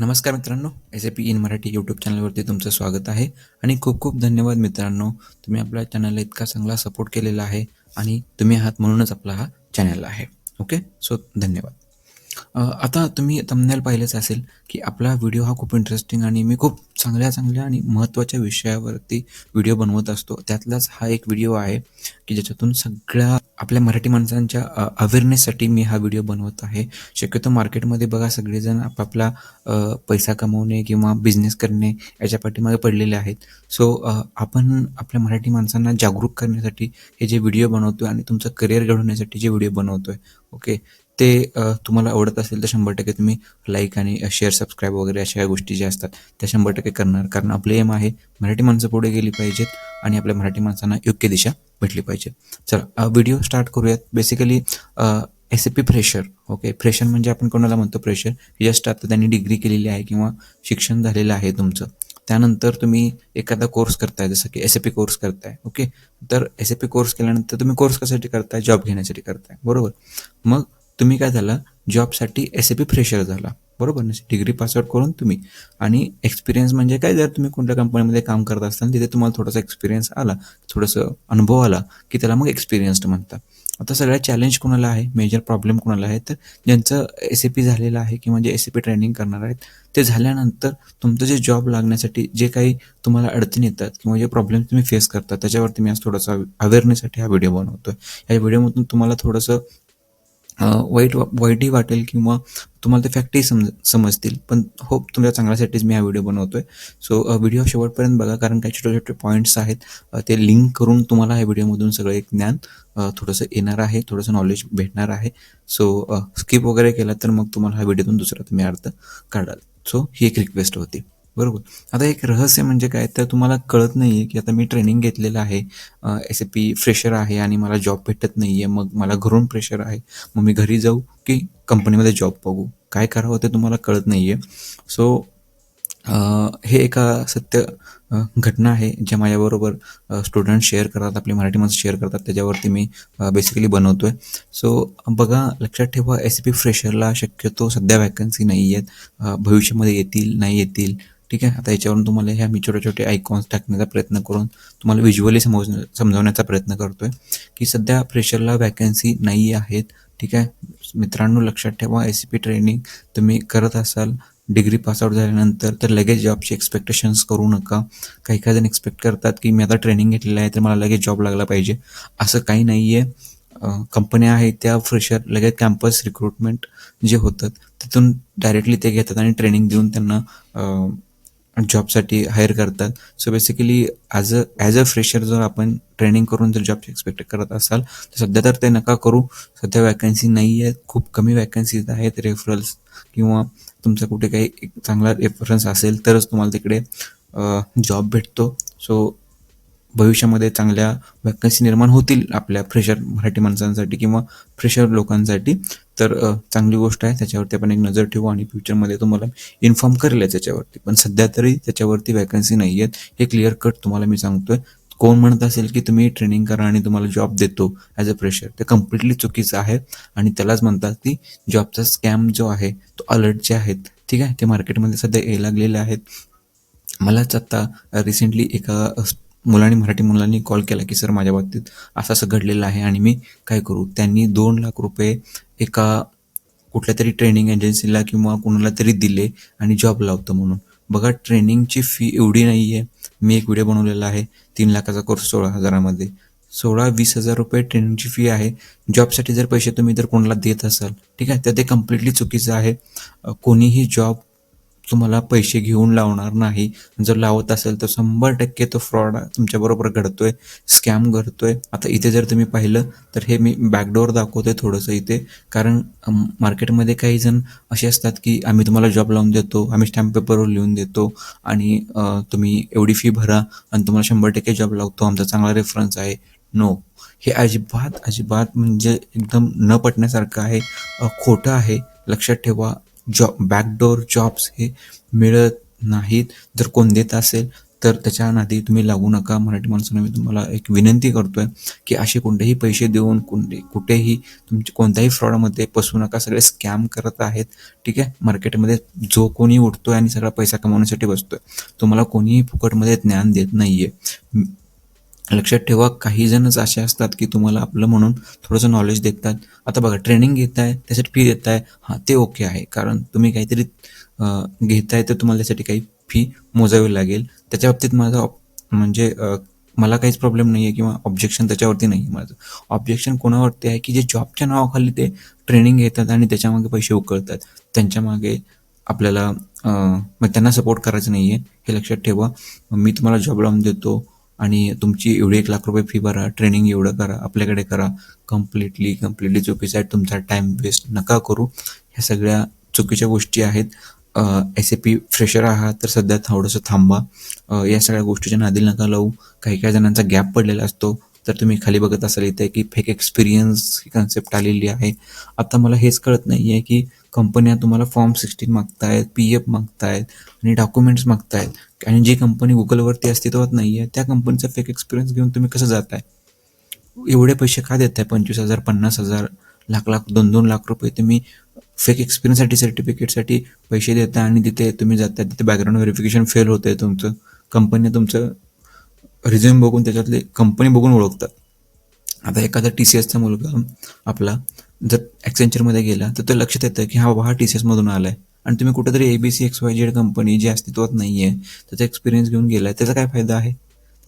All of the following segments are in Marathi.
नमस्कार मित्रांनो S A P in Marathi YouTube चॅनलवरती तुमचं स्वागत आहे. आणि खूप खूप धन्यवाद मित्रांनो तुम्ही आपल्या चॅनलला इतका चांगला सपोर्ट केलेला आहे आणि तुम्ही आहात म्हणूनच आपला हा चॅनल आहे. ओके सो धन्यवाद. आता तुम्ही तमनेल पाहिलंच असेल की आपला व्हिडिओ हा खूप इंटरेस्टिंग आणि मी खूप चांगल्या चांगल्या आणि महत्त्वाच्या विषयावरती व्हिडिओ बनवत असतो. त्यातलाच हा एक व्हिडिओ आहे की ज्याच्यातून सगळ्या आपल्या मराठी माणसांच्या अवेअरनेससाठी मी हा व्हिडिओ बनवत आहे. शक्यतो मार्केटमध्ये बघा सगळेजण आपापला पैसा कमवणे किंवा बिझनेस करणे याच्या पाठीमागे पडलेले आहेत. सो आपण आपल्या मराठी माणसांना जागरूक करण्यासाठी हे जे व्हिडिओ बनवतो आणि तुमचं करिअर घडवण्यासाठी जे व्हिडिओ बनवतो आहे ओके ते तुम्हाला आवडत असेल तर शंभर टक्के तुम्ही लाईक आणि शेअर सबस्क्राईब वगैरे अशा गोष्टी ज्या असतात त्या शंभर टक्के करणार. कारण आपले एम आहे मराठी माणसं पुढे गेली पाहिजेत आणि आपल्या मराठी माणसांना योग्य दिशा भेटली पाहिजे. चला व्हिडिओ स्टार्ट करूयात. Basically S A P fresher okay fresher म्हणजे आपण कोणाला म्हणतो फ्रेशर जस्ट आता त्यांनी डिग्री केलेली आहे किंवा शिक्षण झालेलं आहे तुमचं. त्यानंतर तुम्ही एखादा कोर्स करताय जसं की एस ए पी कोर्स करताय ओके तर एस ए पी कोर्स केल्यानंतर तुम्ही कोर्स कशासाठी करताय? जॉब घेण्यासाठी करताय बरोबर? मग तुम्ही काय झाला? जॉबसाठी एस ए पी फ्रेशर झाला. बरोबर ना? डिग्री पासआउट करून तुम्ही. आणि एक्सपिरियन्स म्हणजे काय? जर तुम्ही कोणत्या कंपनीमध्ये काम करत असताना तिथे तुम्हाला थोडासा एक्सपिरियन्स आला थोडंसं अनुभव आला की त्याला मग एक्सपिरियन्स्ड म्हणतात. आता सगळ्यात चॅलेंज कोणाला आहे? मेजर प्रॉब्लेम कोणाला आहे? तर ज्यांचं एस ए पी झालेलं आहे किंवा जे एस ए पी ट्रेनिंग करणार आहेत ते झाल्यानंतर तुमचं जे जॉब लागण्यासाठी जे काही तुम्हाला अडचणी येतात किंवा जे प्रॉब्लेम तुम्ही फेस करता त्याच्यावरती मी आज थोडासा अवेअरनेससाठी हा व्हिडिओ बनवतो या व्हिडिओमधून तुम्हाला थोडंसं वाईट वा वाईटही वाटेल किंवा तुम्हाला ते फॅक्टही समज समजतील. पण होप तुमच्या चांगल्यासाठीच मी हा व्हिडिओ बनवतोय. सो व्हिडिओ शेवटपर्यंत बघा कारण काही छोटे छोटे पॉईंट्स आहेत. ते लिंक करून तुम्हाला ह्या व्हिडिओमधून सगळं एक ज्ञान थोडंसं येणार आहे. थोडंसं नॉलेज भेटणार आहे. सो स्किप वगैरे केला तर मग तुम्हाला हा व्हिडिओतून दुसरा तुम्ही अर्थ काढाल. सो ही एक रिक्वेस्ट होती. बरोबर. आता एक रहस्य म्हणजे काय? तर तुम्हाला कळत नाही आहे की आता मी ट्रेनिंग घेतलेलं आहे. एस ए पी फ्रेशर आहे आणि मला जॉब भेटत नाही आहे मग मला घरून प्रेशर आहे. मग मी घरी जाऊ की कंपनीमध्ये जॉब बघू? काय करावं ते तुम्हाला कळत नाही आहे सो हे एका सत्य घटना आहे ज्या माझ्याबरोबर स्टुडंट शेअर करतात आपली मराठी माणसं शेअर करतात. त्याच्यावरती मी बेसिकली बनवतो आहे सो बघा लक्षात ठेवा एस पी फ्रेशरला शक्यतो सध्या वॅकन्सी नाही आहेत भविष्यामध्ये येतील नाही येतील. ठीक आहे? आता याच्यावरून तुम्हाला ह्या मी छोटे छोटे आयकॉन्स टाकण्याचा प्रयत्न करून तुम्हाला व्हिज्युअली समज समजवण्याचा प्रयत्न करतो आहे की सध्या फ्रेशरला वॅकन्सी नाही आहेत ठीक आहे? मित्रांनो लक्षात ठेवा एस पी ट्रेनिंग तुम्ही करत असाल डिग्री पासआउट झाल्यानंतर तर लगेच जॉबची एक्सपेक्टेशन्स करू नका. काही काही जण एक्सपेक्ट करतात की मी आता ट्रेनिंग घेतलेलं आहे तर मला लगेच जॉब लागला पाहिजे. असं काही नाही आहे कंपन्या आहेत त्या फ्रेशर लगेच कॅम्पस रिक्रुटमेंट जे होतात तिथून डायरेक्टली ते घेतात आणि ट्रेनिंग देऊन त्यांना जॉबसाठी हायर करतात. So basically as a as a fresher जर आपण ट्रेनिंग करून जर जॉबची एक्सपेक्ट करत असाल तर सध्या तर ते नका करू. सध्या वॅकन्सी नाही आहेत. खूप कमी वॅकन्सीज आहेत रेफरल्स किंवा तुमचा कुठे काही एक चांगला रेफरन्स असेल तरच तुम्हाला तिकडे जॉब भेटतो. सो भविष्यामध्ये चांगल्या वॅकन्सी निर्माण होतील आपल्या फ्रेशर मराठी माणसांसाठी किंवा फ्रेशर लोकांसाठी तर चांगली गोष्ट आहे. त्याच्यावरती आपण एक नजर ठेवू आणि फ्युचरमध्ये तुम्हाला इन्फॉर्म करेल त्याच्यावरती पण सध्या तरी त्याच्यावरती वॅकन्सी नाही आहेत हे क्लिअर कट तुम्हाला मी सांगतोय. कोण म्हणत असेल की तुम्ही ट्रेनिंग करा आणि तुम्हाला जॉब देतो ॲज अ फ्रेशर ते कम्प्लिटली चुकीचं आहे. आणि त्यालाच म्हणतात की जॉबचा स्कॅम जो आहे तो अलर्ट जे आहेत ठीक आहे ते मार्केटमध्ये सध्या यायला लागलेले आहेत. मलाच आत्ता रिसेंटली एका मुलांनी मराठी मुलांनी कॉल केला की सर माझ्या बाबतीत असं असं घडलेलं आहे आणि मी काय करू? त्यांनी दोन लाख रुपये एका कुठल्या तरी ट्रेनिंग एजन्सीला किंवा कुणाला तरी दिले आणि जॉब लावतो म्हणून. बघा ट्रेनिंगची फी एवढी नाही आहे मी एक व्हिडिओ बनवलेला आहे तीन लाखाचा कोर्स सोळा हजारामध्ये. सोळा वीस हजार रुपये ट्रेनिंगची फी आहे. जॉबसाठी जर पैसे तुम्ही जर कोणाला देत असाल ठीक आहे तर ते कम्प्लिटली चुकीचं आहे. कोणीही जॉब तुम्हाला पैसे घेऊन लावणार नाही. जर लावत असेल तर शंभर टक्के तो फ्रॉड तुमच्याबरोबर घडतोय स्कॅम घडतोय. आता इथे जर तुम्ही पाहिलं तर हे मी बॅकडोअर दाखवतोय थोडंसं इथे. कारण मार्केटमध्ये काही जण असे असतात की आम्ही तुम्हाला जॉब लावून देतो आम्ही स्टॅम्प पेपरवर लिहून देतो आणि तुम्ही एवढी फी भरा आणि तुम्हाला शंभर टक्के जॉब लावतो आमचा चांगला रेफरन्स आहे. नो हे अजिबात अजिबात म्हणजे एकदम न पटण्यासारखं आहे. खोटं आहे. लक्षात ठेवा. जॉब बॅकडोर जॉब्स हे मिळत नाहीत. जर कोण देत असेल तर त्याच्या नादी तुम्ही लागू नका. मराठी माणसांना मी तुम्हाला एक विनंती करतोय की असे कोणतेही पैसे देऊन कोणते कुठेही तुमचे कोणत्याही फ्रॉडमध्ये फसू नका. सगळे स्कॅम करत आहेत. ठीक आहे? मार्केटमध्ये जो कोणी उठतोय आणि सगळा पैसा कमवण्यासाठी बसतोय तुम्हाला कोणीही फुकटमध्ये ज्ञान देत नाहीये. लक्षात ठेवा काही जणच असे असतात की तुम्हाला आपलं म्हणून थोडंसं नॉलेज देतात. आता बघा ट्रेनिंग घेताय त्यासाठी फी देताय. हां ते ओके आहे. कारण तुम्ही काहीतरी घेताय तर तुम्हाला त्यासाठी काही फी मोजावी लागेल. त्याच्या बाबतीत माझा म्हणजे मला काहीच प्रॉब्लेम नाही आहे किंवा ऑब्जेक्शन त्याच्यावरती नाही आहे माझं. ऑब्जेक्शन कोणावरती आहे की जे जॉबच्या नावाखाली ते ट्रेनिंग घेतात आणि त्याच्यामागे पैसे उकळतात. त्यांच्यामागे आपल्याला मग त्यांना सपोर्ट करायचं नाही आहे हे लक्षात ठेवा. मी तुम्हाला जॉब लावून देतो. आणि तुमची एवढी एक लाख रुपये फी भरा ट्रेनिंग एवढं करा आपल्याकडे करा. कम्प्लिटली कम्प्लिटली चुकीचं आहे. तुमचा टाईम वेस्ट नका करू. ह्या सगळ्या चुकीच्या गोष्टी आहेत. एस ए पी फ्रेशर आहात तर सध्या थोडंसं थांबा. या सगळ्या गोष्टीच्या नादी नका लावू. काही काही जणांचा गॅप पडलेला असतो. तर तुम्ही खाली बघत असाल इथे की फेक एक्सपिरियन्स ही कन्सेप्ट आलेली आहे. आता मला हेच कळत नाही आहे की कंपन्या तुम्हाला फॉर्म सिक्स्टीन मागतायत पी एफ मागतायत आणि डॉक्युमेंट्स मागतायत. आणि जी कंपनी गुगलवरती अस्तित्वात नाही आहे त्या कंपनीचा फेक एक्सपिरियन्स घेऊन तुम्ही कसं जाताय? एवढे पैसे का देत आहे पंचवीस हजार पन्नास हजार लाख लाख दोन दोन लाख रुपये तुम्ही फेक एक्सपिरियन्ससाठी सर्टिफिकेटसाठी पैसे देता आणि तिथे तुम्ही जाता तिथे बॅकग्राऊंड व्हेरिफिकेशन फेल होतं आहे तुमचं कंपनी तुमचं रिझ्युम बघून त्याच्यातले कंपनी बघून ओळखतात. आता एखादा टी सी एसचा मुलगा आपला जर ॲक्सेंचरमध्ये गेला तर तो लक्षात येतं की हा बाबा हा टी सी एसमधून आला आहे आणि तुम्ही कुठेतरी A B C X Y Z company जी अस्तित्वात नाही आहे त्याचा एक्सपिरियन्स घेऊन गेला आहे त्याचा काय फायदा आहे?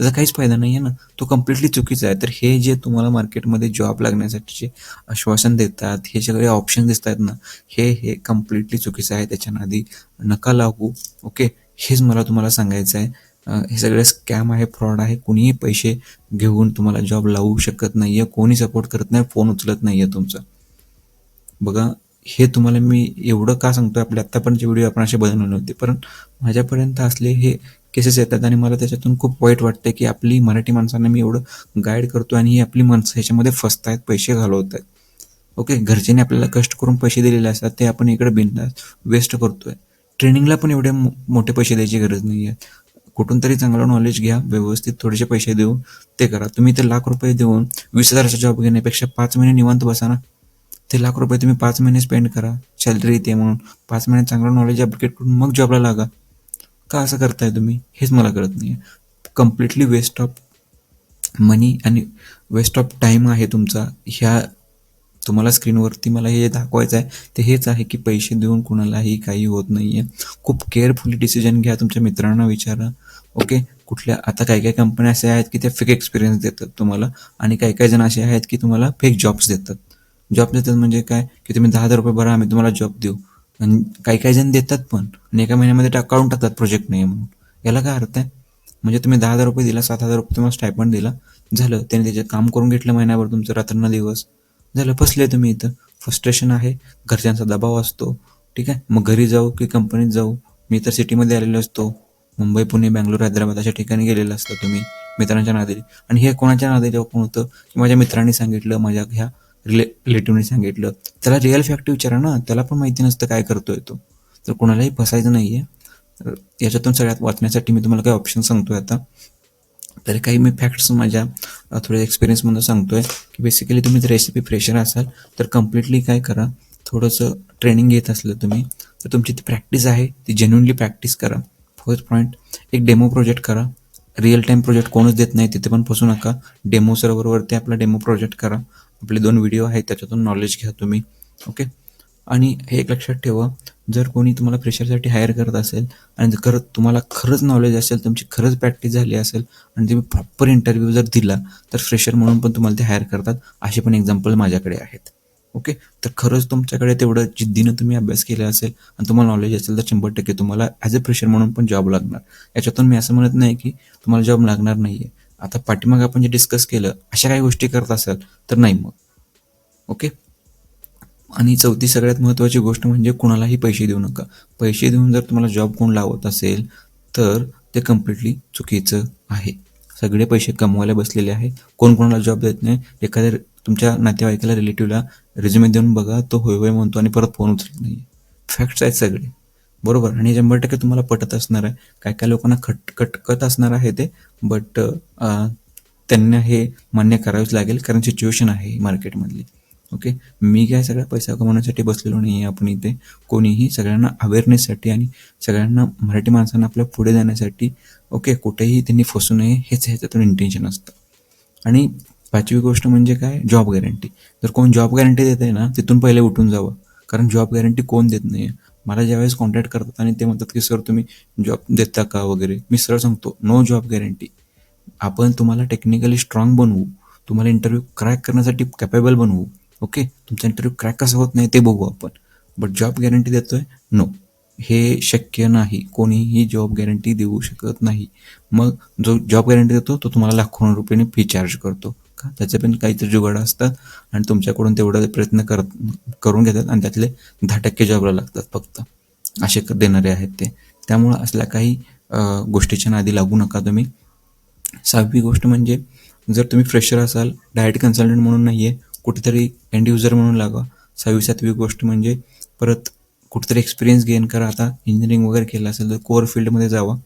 त्याचा काहीच फायदा नाही आहे ना. तो कम्प्लिटली चुकीचा आहे. तर हे जे तुम्हाला मार्केटमध्ये जॉब लागण्यासाठीचे आश्वासन देतात हे सगळे ऑप्शन दिसत आहेत ना हे हे कम्प्लिटली चुकीचं आहे. त्याच्या आधी नका लागू. ओके हेच मला तुम्हाला सांगायचं आहे. हे सगळे स्कॅम आहे फ्रॉड आहे. कोणीही पैसे घेऊन तुम्हाला जॉब लावू शकत नाही आहे कोणी सपोर्ट करत नाही. फोन उचलत नाही आहे तुमचा. बघा हे तुम्हाला मी एवढं का सांगतो आपले आत्तापर्यंतचे व्हिडिओ आपण असे बनवले होते. पण माझ्यापर्यंत असले हे केसेस येतात आणि मला त्याच्यातून खूप वाईट वाटतं की आपली मराठी माणसांना मी एवढं गाईड करतो आणि ही आपली माणसं ह्याच्यामध्ये फसतायत पैसे घालवत आहेत ओके घरच्यांनी आपल्याला कष्ट करून पैसे दिलेले असतात ते आपण इकडे बिंदास वेस्ट करतोय. ट्रेनिंगला पण एवढे मोठे पैसे द्यायची गरज नाही आहे कुठून तरी चांगलं नॉलेज घ्या व्यवस्थित थोडेसे पैसे देऊन ते करा. तुम्ही ते लाख रुपये देऊन वीस हजाराचा जॉब घेण्यापेक्षा पाच महिने निवांत बसा ना. ते लाख रुपये तुम्ही पाच महिने स्पेंड करा. सॅलरी येते म्हणून. पाच महिने चांगलं नॉलेज अपग्रेड करून मग जॉबला लागा. का असं करताय तुम्ही? हेच मला कळत नाही आहे कम्प्लिटली वेस्ट ऑफ मनी आणि वेस्ट ऑफ टाईम आहे तुमचा. ह्या तुम्हाला स्क्रीनवरती मला हे दाखवायचं आहे. ते हेच आहे की पैसे देऊन कुणालाही काही होत नाही आहे खूप केअरफुली डिसिजन घ्या तुमच्या मित्रांना विचारा. ओके कुठल्या आता काही काही कंपन्या अशा आहेत की त्या फेक एक्सपिरियन्स देतात तुम्हाला आणि काही काही जण असे आहेत की तुम्हाला फेक जॉब्स देतात. जॉब देतात म्हणजे काय? की तुम्ही दहा हजार रुपये भरा आम्ही तुम्हाला जॉब देऊ. आणि काही काही जण देतात पण आणि एका महिन्यामध्ये टाक काढून टाकतात प्रोजेक्ट नाही म्हणून. याला काय अर्थ आहे? म्हणजे तुम्ही दहा हजार रुपये दिला सात हजार रुपये तुम्हाला स्टायपंड दिला झालं. त्याने त्याचे काम करून घेतलं महिन्याभर तुमचं रात्र दिवस झालं फसले तुम्ही इथं. फ्रस्ट्रेशन आहे. घरच्यांचा दबाव असतो. ठीक आहे? मग घरी जाऊ की कंपनीत जाऊ? मी तर सिटीमध्ये आलेलो असतो. मुंबई पुणे बँगलोर हैदराबाद अशा ठिकाणी गेलेलं असतं तुम्ही मित्रांच्या नादेली आणि हे कोणाच्या नादेली जेव्हा होतं? की माझ्या मित्रांनी सांगितलं माझ्या ह्या रिले रिलेटिव्हने सांगितलं. त्याला रिअल फॅक्ट विचारा ना. त्याला पण माहिती नसतं काय करतोय तो. तर कोणालाही फसायचं नाही आहे तर याच्यातून सगळ्यात वाचण्यासाठी मी तुम्हाला काही ऑप्शन सांगतोय आता. तर काही मी फॅक्ट्स माझ्या थोड्या एक्सपिरियन्समधून सांगतोय. की बेसिकली तुम्ही जर रेसिपी फ्रेशर असाल तर कम्प्लिटली काय करा. थोडंसं ट्रेनिंग घेत असलं तुम्ही तर तुमची ती प्रॅक्टिस आहे ती जेन्युनली प्रॅक्टिस करा. फर्स्ट पॉईंट एक डेमो प्रोजेक्ट करा. रिअल टाईम प्रोजेक्ट कोणच देत नाही तिथे पण फसू नका. डेमो सर्व्हरवरती आपला डेमो प्रोजेक्ट करा. आपले दोन व्हिडिओ आहेत त्याच्यातून नॉलेज घ्या तुम्ही. ओके आणि हे एक लक्षात ठेवा जर कोणी तुम्हाला फ्रेशरसाठी हायर करत असेल आणि जर खरंच तुम्हाला खरंच नॉलेज असेल तुमची खरंच प्रॅक्टिस झाली असेल आणि तुम्ही प्रॉपर इंटरव्ह्यू जर दिला तर फ्रेशर म्हणून पण तुम्हाला ते हायर करतात. असे पण एक्झाम्पल माझ्याकडे आहेत. ओके तर खरंच तुमच्याकडे तेवढं जिद्दीनं तुम्ही अभ्यास केला असेल आणि तुम्हाला नॉलेज असेल तर शंभर टक्के तुम्हाला ॲज अ फ्रेशर म्हणून पण जॉब लागणार. याच्यातून मी असं म्हणत नाही की तुम्हाला जॉब लागणार नाही आहे आता पाठीमाग आपण जे डिस्कस केलं अशा काही गोष्टी करत असाल तर नाही मग. ओके आणि चौथी सगळ्यात महत्त्वाची गोष्ट म्हणजे कुणालाही पैसे देऊ नका. पैसे देऊन जर तुम्हाला जॉब कोण लावत असेल तर ते कम्प्लिटली चुकीचं आहे. सगळे पैसे कमवायला बसलेले आहे. कोण कोणाला जॉब देत नाही एखाद्या तुमच्या नातेवाईकाला रिलेटिव्हला रिझ्युमे देऊन बघा तो होय होय म्हणतो आणि परत फोन उचलत नाही फॅक्ट्स आहेत सगळे. बरोबर. आणि शंभर टक्के तुम्हाला पटत असणार आहे. काय काय लोकांना खट खटकत असणार आहे ते. बट त्यांना हे मान्य करावेच लागेल. कारण सिच्युएशन आहे ही मार्केटमधली ओके मी काय सगळा पैसा कमावण्यासाठी बसलेलो नाही आहे आपण इथे. कोणीही सगळ्यांना अवेअरनेससाठी आणि सगळ्यांना मराठी माणसांना आपल्या पुढे जाण्यासाठी ओके कुठेही त्यांनी फसू नये हेच ह्याच्यातून इंटेन्शन असतं. आणि पाचवी गोष्ट म्हणजे काय? जॉब गॅरंटी जर कोण जॉब गॅरंटी देत आहे ना तिथून पहिले उठून जावं. कारण जॉब गॅरंटी कोण देत नाही आहे मला ज्यावेळेस कॉन्टॅक्ट करतात आणि ते म्हणतात की सर तुम्ही जॉब देता का? वगैरे. मी सरळ सांगतो नो जॉब गॅरंटी आपण तुम्हाला टेक्निकली स्ट्रॉंग बनवू. तुम्हाला इंटरव्ह्यू क्रॅक करण्यासाठी कॅपेबल बनवू. ओके तुमचा इंटरव्ह्यू क्रॅक कसं होत नाही ते बघू आपण. बट जॉब गॅरंटी देतोय? नो हे शक्य नाही. कोणीही जॉब गॅरंटी देऊ शकत नाही. मग जो जॉब गॅरंटी देतो तो तुम्हाला लाखो रुपयाने फी चार्ज करतो. का? त्याचे पण काहीतरी जुगाड असतात आणि तुमच्याकडून तेवढा प्रयत्न करत करून घेतात आणि त्यातले दहा टक्के जॉबला लागतात फक्त. असे देणारे आहेत ते. त्यामुळं असल्या काही गोष्टीच्या नादी लागू नका तुम्ही. सहावी गोष्ट म्हणजे जर तुम्ही फ्रेशर असाल डायरेक्ट कन्सल्टंट म्हणून नाही आहे कुठेतरी एंड युजर म्हणून लागा. सहावी सातवी गोष्ट म्हणजे परत कुठेतरी एक्सपिरियन्स गेन करा. आता इंजिनिअरिंग वगैरे केलं असेल तर कोअर फील्डमध्ये जावा.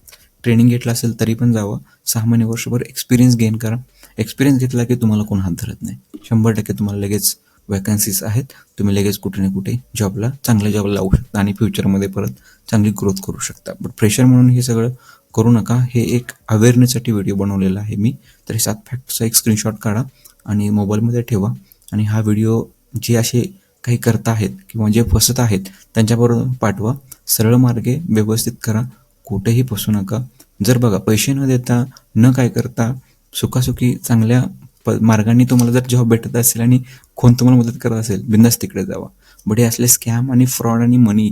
ट्रेनिंग घेतलं असेल तरी पण जावा. सहा महिने वर्षभर एक्सपिरियन्स गेन करा. एक्सपिरियन्स घेतला की तुम्हाला कोण हात धरत नाही. शंभर टक्के तुम्हाला लगेच वॅकन्सीज आहेत. तुम्ही लगेच कुठे ना कुठे जॉबला चांगल्या जॉबला लावू शकता आणि फ्युचरमध्ये परत चांगली ग्रोथ करू शकता. बट प्रेशर म्हणून हे सगळं करू नका. हे एक अवेअरनेससाठी व्हिडिओ बनवलेला आहे मी. तर हे सात फॅक्टचा एक स्क्रीनशॉट काढा आणि मोबाईलमध्ये ठेवा. आणि हा व्हिडिओ जे असे काही करता आहेत किंवा जे फसत आहेत त्यांच्याबरोबर पाठवा. सरळ मार्गे व्यवस्थित करा. कुठेही फसू नका. जर बघा पैसे न देता न काय करता सुखासुखी चांगल्या प मार्गाने तुम्हाला जर जॉब भेटत असेल आणि कोण तुम्हाला मदत करत असेल बिंदास तिकडे जावा. बट हे असले स्कॅम आणि फ्रॉड आणि मनी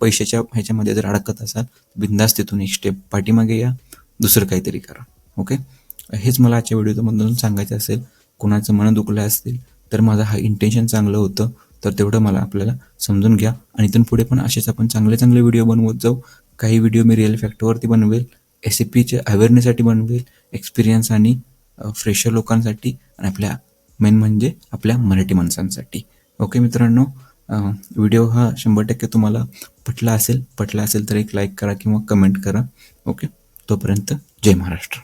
पैशाच्या ह्याच्यामध्ये जर अडकत असाल बिंदास तिथून एक स्टेप पाठीमागे या दुसरं काहीतरी करा. ओके हेच मला आजच्या व्हिडिओमधून सांगायचं असेल. कुणाचं मन दुखलं असतील तर माझं हा इंटेन्शन चांगलं होतं तर तेवढं मला आपल्याला समजून घ्या. आणि इथून पुढे पण असेच आपण चांगले चांगले व्हिडिओ बनवत जाऊ. काही व्हिडिओ मी रिअल फॅक्टवरती बनवेल. एस ए पीच्या अवेअरनेससाठी बनवेल एक्सपिरियन्स आणि फ्रेशर लोकांसाठी आणि आपल्या मेन म्हणजे आपल्या मराठी माणसांसाठी. ओके मित्रांनो व्हिडिओ हा शंभर टक्के तुम्हाला पटला असेल पटला असेल तर एक लाईक करा किंवा कमेंट करा. ओके तोपर्यंत जय महाराष्ट्र.